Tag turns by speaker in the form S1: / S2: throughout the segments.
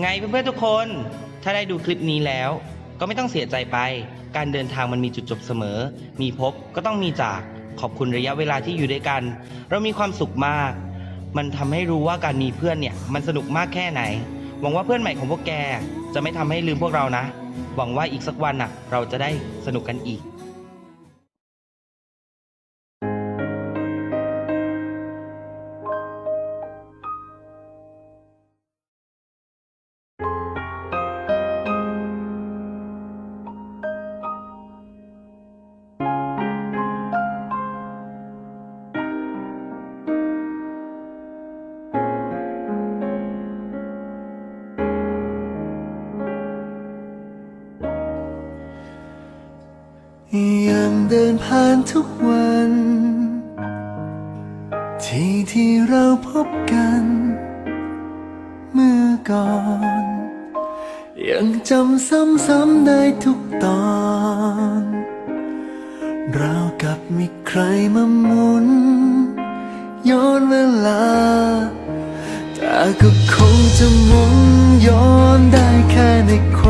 S1: ไงเพื่อนๆทุกคน ถ้าได้ดูคลิปนี้แล้ว ก็ไม่ต้องเสียใจไป การเดินทางมันมีจุดจบเสมอ มีพบก็ต้องมีจากขอบคุณระยะเวลาที่อยู่ด้วยกัน เรามีความสุขมาก มันทำให้รู้ว่าการมีเพื่อนเนี่ยมันสนุกมากแค่ไหน หวังว่าเพื่อนใหม่ของพวกแก จะไม่ทำให้ลืมพวกเรานะ หวังว่าอีกสักวันน่ะ เราจะได้สนุกกันอีก
S2: งเดินผ่านทุกวัน ที่ที่เราพบกัน เมื่อก่อน ยังจำซ้ำๆได้ทุกตอนเรากับมีใครมาหมุน ย้อนเวลา แต่ก็คงจะหมุนย้อนได้แค่ในความ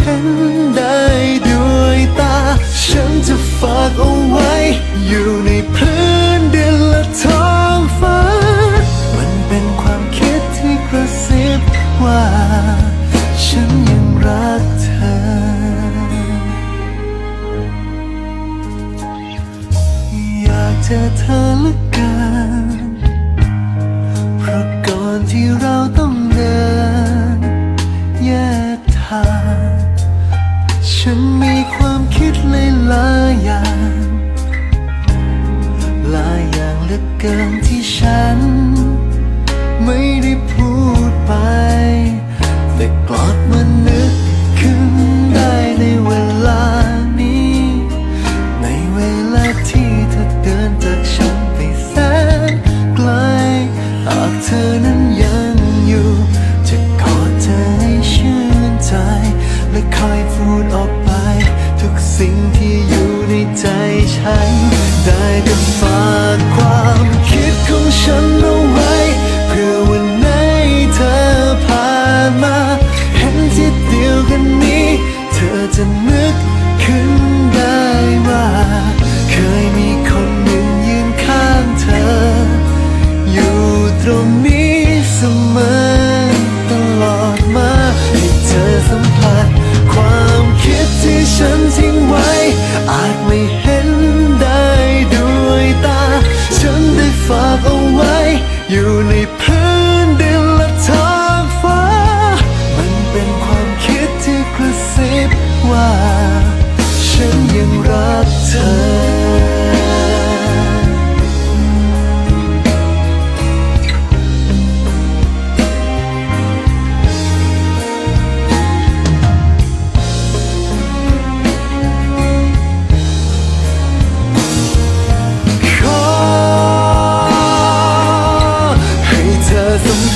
S2: เห็นได้ด้วยตา ฉันจะฝากเอาไว้ อยู่ในพื้นดินและท้องฟ้า มันเป็นความคิดที่กระซิบว่า ฉันยังรักเธอ อยากเจอเธอเหลือเกินเพราะก่อนที่เราต้อง ลายอย่าง หลายอย่างเหลือเกิน อยู่ในพื้น